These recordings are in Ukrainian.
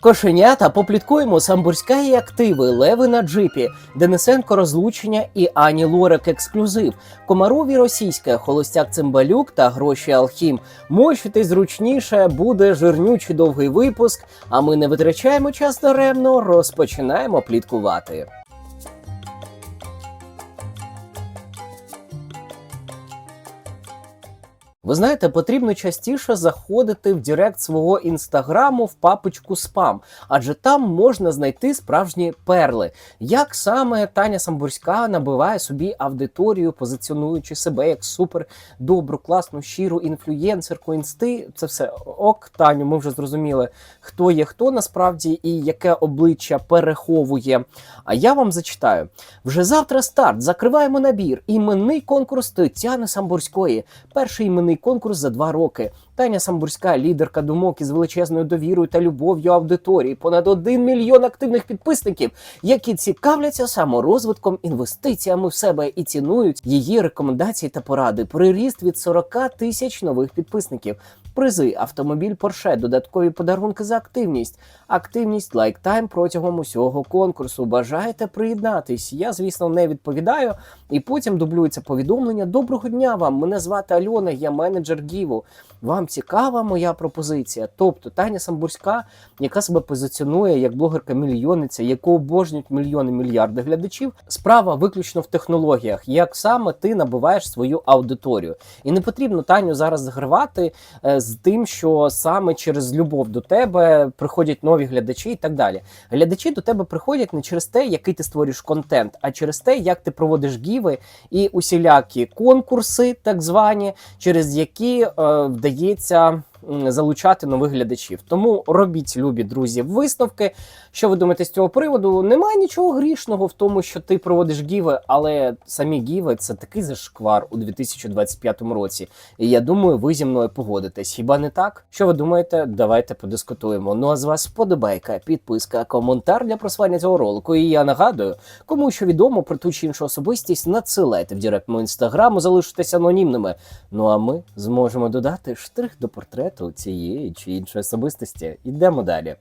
Кошенята попліткуємо самбурська і активи, леви на джипі, Денисенко розлучення і Ані Лорак ексклюзив, Комарові російське, холостяк Цимбалюк та гроші Алхім. Мощити зручніше, буде жирнючий довгий випуск. А ми не витрачаємо час даремно, розпочинаємо пліткувати. Ви знаєте, потрібно частіше заходити в Директ свого інстаграму в папочку спам, адже там можна знайти справжні перли. Як саме Таня Самбурська набиває собі аудиторію, позиціонуючи себе як супер добру, класну, щиру інфлюєнсерку інсти. Це все ок, Таню. Ми вже зрозуміли, хто є хто насправді і яке обличчя переховує. А я вам зачитаю: вже завтра старт. Закриваємо набір. Іменний конкурс Тетяни Самбурської. Перший іменний конкурс за два роки. Таня Самбурська, лідерка думок із величезною довірою та любов'ю аудиторії. Понад один мільйон активних підписників, які цікавляться саморозвитком, інвестиціями в себе і цінують її рекомендації та поради. Приріст від 40 тисяч нових підписників. Призи, автомобіль Порше, додаткові подарунки за активність, активність лайктайм протягом усього конкурсу. Бажаєте приєднатись? Я, звісно, не відповідаю. І потім дублюється повідомлення. Доброго дня вам! Мене звати Альона, я менеджер Гіву. Вам цікава моя пропозиція? Тобто Таня Самбурська, яка себе позиціонує як блогерка-мільйонниця, яку обожнюють мільйони мільярди глядачів. Справа виключно в технологіях, як саме ти набиваєш свою аудиторію. І не потрібно Таню зараз загравати е, з тим, що саме через любов до тебе приходять нові глядачі і так далі. Глядачі до тебе приходять не через те, який ти створюєш контент, а через те, як ти проводиш гіви і усілякі конкурси, так звані, через які е, вдається залучати нових глядачів. Тому робіть, любі друзі, висновки. Що ви думаєте з цього приводу? Немає нічого грішного в тому, що ти проводиш гіви, але самі гіви це такий зашквар у 2025 році. І я думаю, ви зі мною погодитесь. Хіба не так? Що ви думаєте? Давайте подискутуємо. Ну а з вас вподобайка, підписка, коментар для просування цього ролику. І я нагадую, кому що відомо про ту чи іншу особистість, надсилайте в директ мого інстаграму, залишитесь анонімними. Ну а ми зможемо додати штрих до портрету цієї чи іншої особистості. Йдемо далі.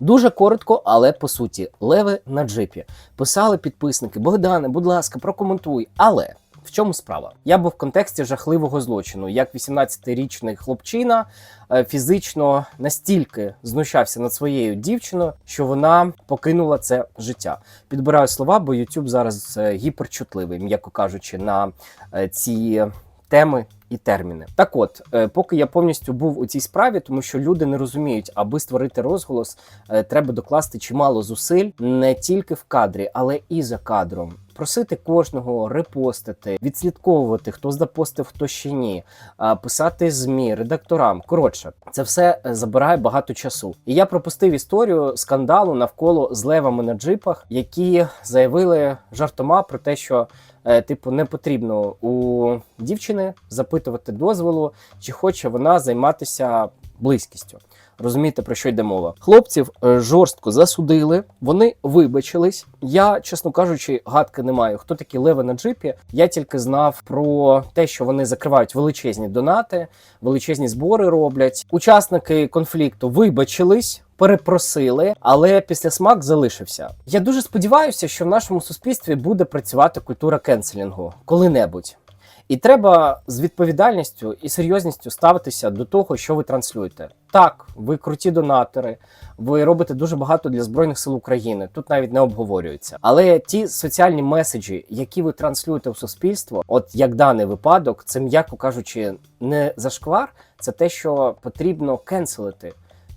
Дуже коротко, але по суті, леви на джипі. Писали підписники: Богдане, будь ласка, прокоментуй. Але в чому справа? Я був в контексті жахливого злочину, як 18-річний хлопчина е, фізично настільки знущався над своєю дівчиною, що вона покинула це життя. Підбираю слова, бо YouTube зараз е, гіперчутливий, м'яко кажучи, на е, ці теми і терміни. Так от, е, поки я повністю був у цій справі, тому що люди не розуміють, аби створити розголос, е, треба докласти чимало зусиль не тільки в кадрі, але і за кадром. Просити кожного репостити, відслідковувати, хто запостив, хто ще ні, писати змі, редакторам. Коротше, це все е, забирає багато часу. І я пропустив історію скандалу навколо з левами на джипах, які заявили жартома про те, що е, типу не потрібно у дівчини запитувати дозволу, чи хоче вона займатися близькістю. Розумієте, про що йде мова? Хлопців е, жорстко засудили, вони вибачились. Я, чесно кажучи, гадки не маю. Хто такі леви на джипі? Я тільки знав про те, що вони закривають величезні донати, величезні збори роблять. Учасники конфлікту вибачились. Перепросили, але після смак залишився. Я дуже сподіваюся, що в нашому суспільстві буде працювати культура кенселінгу коли-небудь. І треба з відповідальністю і серйозністю ставитися до того, що ви транслюєте. Так, ви круті донатори, ви робите дуже багато для збройних сил України. Тут навіть не обговорюється. Але ті соціальні меседжі, які ви транслюєте в суспільство, от як даний випадок, це м'яко кажучи, не зашквар, це те, що потрібно кенселити.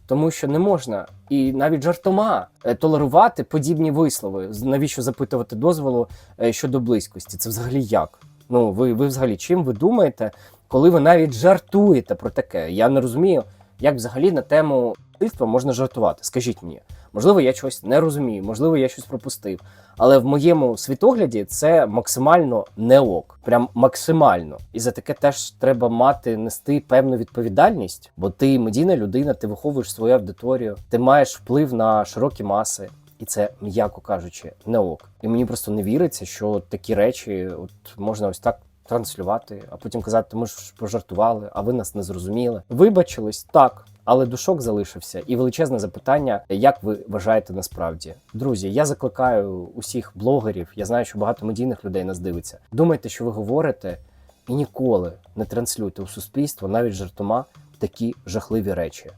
Тому що не можна і навіть жартома е, толерувати подібні вислови. Навіщо запитувати дозволу е, щодо близькості? Це взагалі як? Ну ви, ви взагалі чим ви думаєте, коли ви навіть жартуєте про таке? Я не розумію, як взагалі на тему суспільства можна жартувати. Скажіть мені, можливо, я щось не розумію, можливо, я щось пропустив. Але в моєму світогляді це максимально не ок, прям максимально. І за таке теж треба мати нести певну відповідальність, бо ти медійна людина, ти виховуєш свою аудиторію, ти маєш вплив на широкі маси. І це, м'яко кажучи, не ок. І мені просто не віриться, що такі речі от можна ось так транслювати, а потім казати, ми ж пожартували, а ви нас не зрозуміли. Вибачились так, Але душок залишився, і величезне запитання, як ви вважаєте насправді, друзі. Я закликаю усіх блогерів. Я знаю, що багато медійних людей нас дивиться. Думайте, що ви говорите, і ніколи не транслюйте у суспільство навіть жартома такі жахливі речі.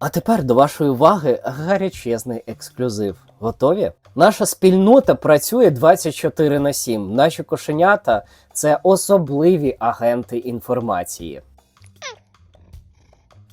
А тепер до вашої уваги гарячезний ексклюзив. Готові? Наша спільнота працює 24 на 7. Наші кошенята це особливі агенти інформації.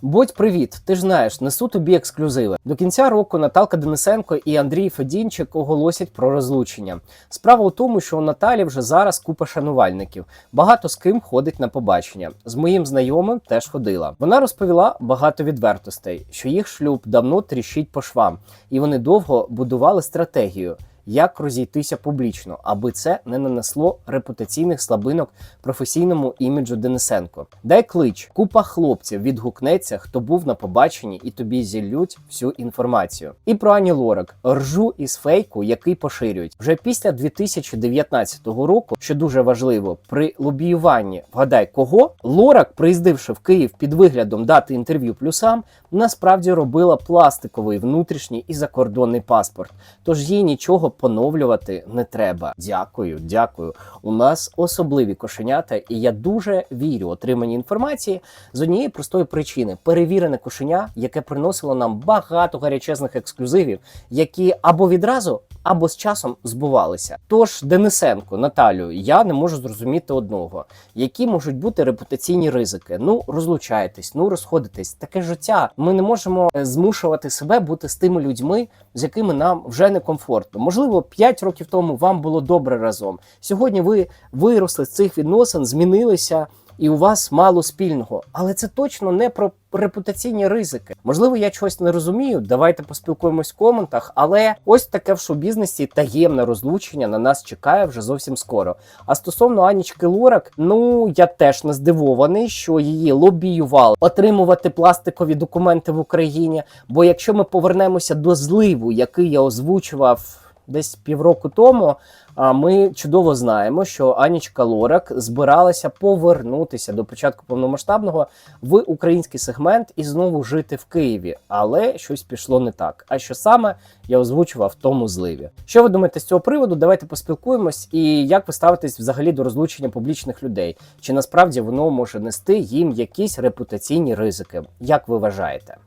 Будь привіт, ти ж знаєш, несу тобі ексклюзиви. До кінця року Наталка Денисенко і Андрій Федінчик оголосять про розлучення. Справа у тому, що у Наталі вже зараз купа шанувальників. Багато з ким ходить на побачення. З моїм знайомим теж ходила. Вона розповіла багато відвертостей, що їх шлюб давно тріщить по швам, і вони довго будували стратегію. Як розійтися публічно, аби це не нанесло репутаційних слабинок професійному іміджу Денисенко. Дай клич, купа хлопців відгукнеться, хто був на побаченні, і тобі зіллють всю інформацію. І про Ані Лорак ржу із фейку, який поширюють вже після 2019 року, що дуже важливо, при лобіюванні вгадай кого Лорак, приїздивши в Київ під виглядом дати інтерв'ю плюсам, насправді робила пластиковий внутрішній і закордонний паспорт. Тож їй нічого поновлювати не треба. Дякую, дякую. У нас особливі кошенята, і я дуже вірю отриманій інформації з однієї простої причини: перевірене кошеня, яке приносило нам багато гарячезних ексклюзивів, які або відразу, або з часом збувалися. Тож, Денисенко, Наталю, я не можу зрозуміти одного, які можуть бути репутаційні ризики. Ну, розлучаєтесь, ну розходитесь. Таке життя. Ми не можемо е, змушувати себе бути з тими людьми, з якими нам вже некомфортно. Можливо, 5 років тому вам було добре разом. Сьогодні ви виросли з цих відносин, змінилися. І у вас мало спільного, але це точно не про репутаційні ризики. Можливо, я чогось не розумію. Давайте поспілкуємось в коментах. Але ось таке в шоу-бізнесі таємне розлучення на нас чекає вже зовсім скоро. А стосовно Анічки Лорак, ну я теж не здивований, що її лобіювали отримувати пластикові документи в Україні. Бо якщо ми повернемося до зливу, який я озвучував десь півроку тому. Ми чудово знаємо, що Анічка Лорак збиралася повернутися до початку повномасштабного в український сегмент і знову жити в Києві, але щось пішло не так. А що саме я озвучував в тому зливі? Що ви думаєте з цього приводу? Давайте поспілкуємось. І як ви ставитесь взагалі до розлучення публічних людей? Чи насправді воно може нести їм якісь репутаційні ризики? Як ви вважаєте?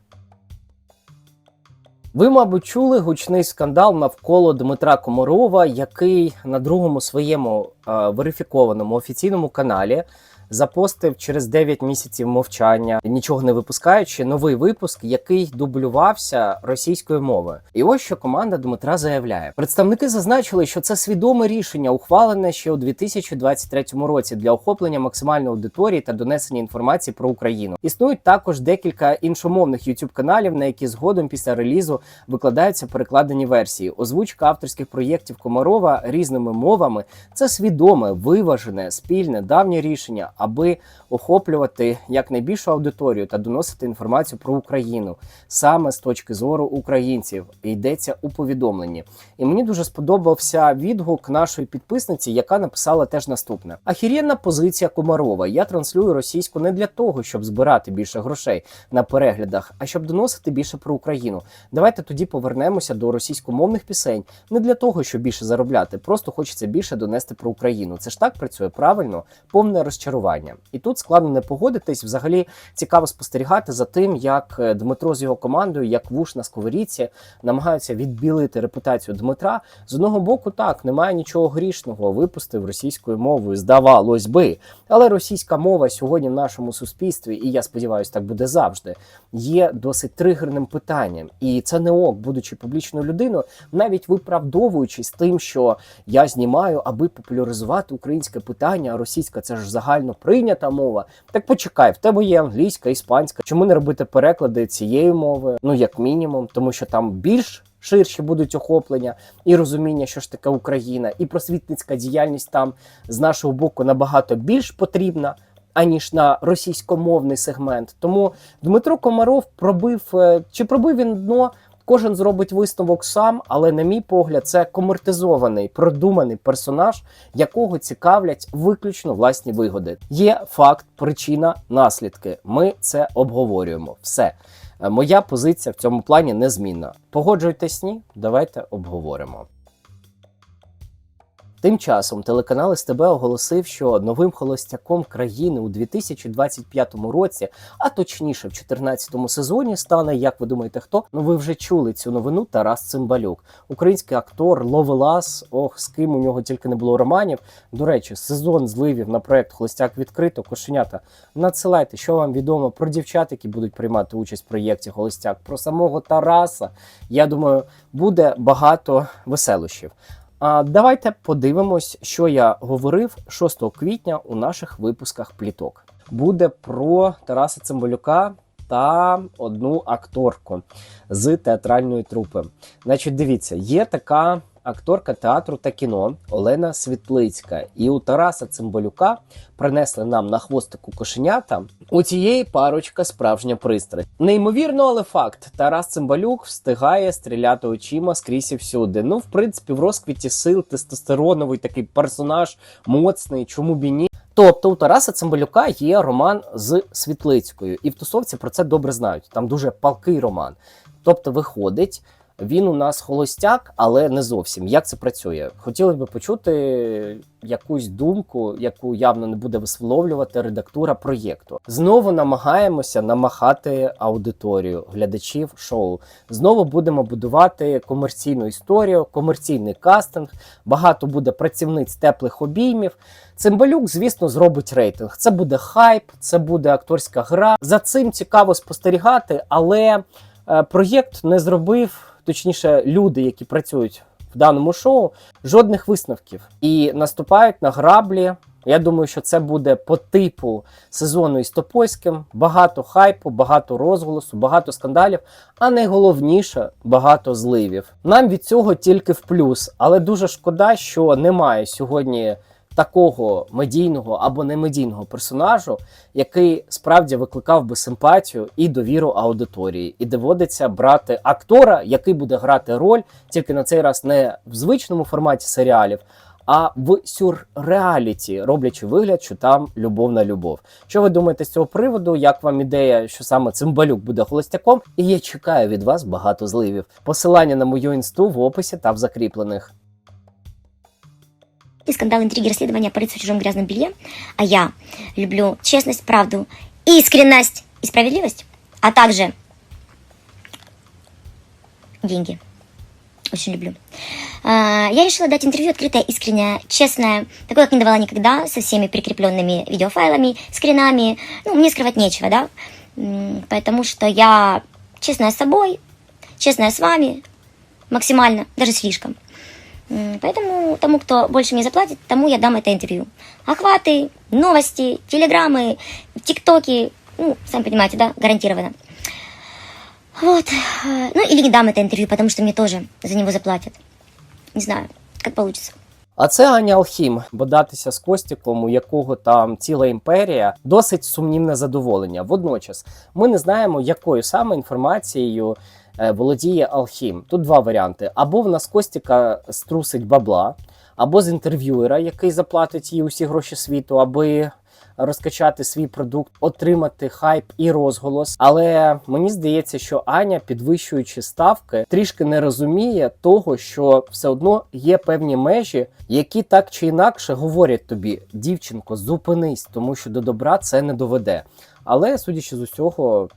Ви, мабуть, чули гучний скандал навколо Дмитра Комарова, який на другому своєму е, верифікованому офіційному каналі запостив через 9 місяців мовчання, нічого не випускаючи, новий випуск, який дублювався російською мовою. І ось що команда Дмитра заявляє: представники зазначили, що це свідоме рішення, ухвалене ще у 2023 році для охоплення максимальної аудиторії та донесення інформації про Україну. Існують також декілька іншомовних youtube каналів, на які згодом після релізу викладаються перекладені версії. Озвучка авторських проєктів Комарова різними мовами це свідоме, виважене, спільне, давнє рішення, аби охоплювати якнайбільшу аудиторію та доносити інформацію про Україну саме з точки зору українців. Йдеться у повідомленні. І мені дуже сподобався відгук нашої підписниці, яка написала теж наступне: Ахірєнна позиція Комарова. Я транслюю російську не для того, щоб збирати більше грошей на переглядах, а щоб доносити більше про Україну. Давайте тоді повернемося до російськомовних пісень не для того, щоб більше заробляти, просто хочеться більше донести про Україну. Це ж так працює правильно, повне розчарування. І тут складно не погодитись. Взагалі цікаво спостерігати за тим, як е, Дмитро з його командою, як вуш на сковорідці, намагаються відбілити репутацію Дмитра. З одного боку, так немає нічого грішного. Випустив російською мовою, здавалось би. Але російська мова сьогодні в нашому суспільстві, і я сподіваюся, так буде завжди, є досить тригерним питанням. І це не ок, будучи публічною людиною, навіть виправдовуючись тим, що я знімаю, аби популяризувати українське питання, а російська це ж загально прийнята мова. Так почекай, в тебе є англійська, іспанська. Чому не робити переклади цієї мови? Ну як мінімум, тому що там більш ширші будуть охоплення і розуміння, що ж таке Україна, і просвітницька діяльність там з нашого боку набагато більш потрібна. Аніж на російськомовний сегмент, тому Дмитро Комаров пробив е, чи пробив він дно Кожен зробить висновок сам, але, на мій погляд, це комортизований, продуманий персонаж, якого цікавлять виключно власні вигоди. Є факт, причина, наслідки. Ми це обговорюємо. Все. Е, Моя позиція в цьому плані незмінна. Погоджуйтесь ні, давайте обговоримо. Тим часом телеканал СТБ оголосив, що новим холостяком країни у 2025 році, а точніше в 2014 сезоні, стане, як ви думаєте, хто? Ну ви вже чули цю новину Тарас Цимбалюк, український актор, ловелас. Ох, з ким у нього тільки не було романів. До речі, сезон зливів на проект Холостяк відкрито. Кошенята. Надсилайте, що вам відомо про дівчат, які будуть приймати участь в проєкті Холостяк, про самого Тараса. Я думаю, буде багато веселощів. А давайте подивимось, що я говорив 6 квітня у наших випусках пліток. Буде про Тараса Цимбалюка та одну акторку з театральної трупи. Значить, дивіться, є така акторка театру та кіно Олена Світлицька, і у Тараса Цимбалюка принесли нам на хвостику кошенята. У цієї парочка справжня пристрасть. Неймовірно, але факт: Тарас Цимбалюк встигає стріляти очима скрізь і всюди. Ну, в принципі, в розквіті сил тестостероновий такий персонаж моцний. Чому б і ні? Тобто у Тараса Цимбалюка є роман з Світлицькою, і в тусовці про це добре знають. Там дуже палкий роман. Тобто, виходить, він у нас холостяк, але не зовсім. Як це працює? Хотіли би почути якусь думку, яку явно не буде висловлювати редактура проєкту. Знову намагаємося намахати аудиторію глядачів шоу. Знову будемо будувати комерційну історію, комерційний кастинг. Багато буде працівниць теплих обіймів. Цимбалюк, звісно, зробить рейтинг. Це буде хайп, це буде акторська гра. За цим цікаво спостерігати, але е, проєкт не зробив, точніше, люди, які працюють в даному шоу, жодних висновків і наступають на граблі. Я думаю, що це буде по типу сезону із Топольським. Багато хайпу, багато розголосу, багато скандалів, а найголовніше багато зливів. Нам від цього тільки в плюс, але дуже шкода, що немає сьогодні такого медійного або немедійного персонажу, який справді викликав би симпатію і довіру аудиторії, і доводиться брати актора, який буде грати роль тільки на цей раз не в звичному форматі серіалів. А в сюрреаліті, роблячи вигляд, що там любов на любов. Що ви думаєте з цього приводу? Як вам ідея, що саме Цимбалюк буде холостяком? І я чекаю від вас багато зливів. Посилання на мою інсту в описі та в закріплених. И скандал, интриги, расследования, полиция в чужом грязном белье. А я люблю честность, правду, искренность и справедливость, а также деньги. Очень люблю. А, Я решила дать интервью открытое, искреннее, честное, такое, как не давала никогда, со всеми прикрепленными видеофайлами, скринами. Ну, мне скрывать нечего, да? Потому что я честная с собой, честная с вами, максимально, даже слишком. М, Поэтому тому, кто больше мне заплатит, тому я дам это интервью. Охваты, новости, телеграммы, тиктоки, ну, сами понимаете, да, гарантированно. Вот. Э, Ну, или не дам это интервью, потому что мне тоже за него заплатят. Не знаю, как получится. А це Аня Алхім, бодатися з Костіком, у якого там ціла імперія, досить сумнівне задоволення. Водночас ми не знаємо, якою саме інформацією е, володіє Алхім. Тут два варіанти: або в нас Костіка струсить бабла, або з інтерв'юера, який заплатить їй усі гроші світу, аби розкачати свій продукт, отримати хайп і розголос. Але мені здається, що Аня, підвищуючи ставки, трішки не розуміє того, що все одно є певні межі, які так чи інакше говорять тобі, дівчинко, зупинись, тому що до добра це не доведе. Але судячи з усього,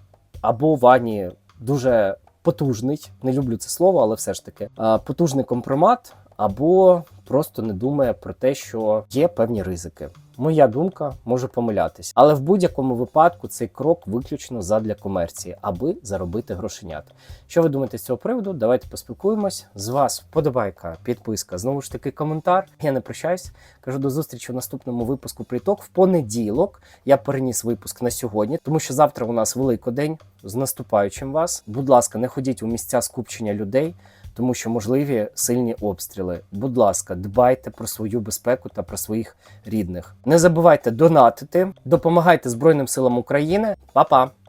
або Вані дуже потужний, не люблю це слово, але все ж таки потужний компромат, або просто не думає про те, що є певні ризики. Моя думка може помилятись, але в будь-якому випадку цей крок виключно задля комерції, аби заробити грошенят. Що ви думаєте з цього приводу? Давайте поспілкуємось. З вас вподобайка, підписка, знову ж таки, коментар. Я не прощаюсь. Кажу до зустрічі у наступному випуску пліток. В понеділок я переніс випуск на сьогодні, тому що завтра у нас великодень. З наступаючим вас. Будь ласка, не ходіть у місця скупчення людей тому що можливі сильні обстріли. Будь ласка, дбайте про свою безпеку та про своїх рідних. Не забувайте донатити, допомагайте Збройним силам України. Па-па!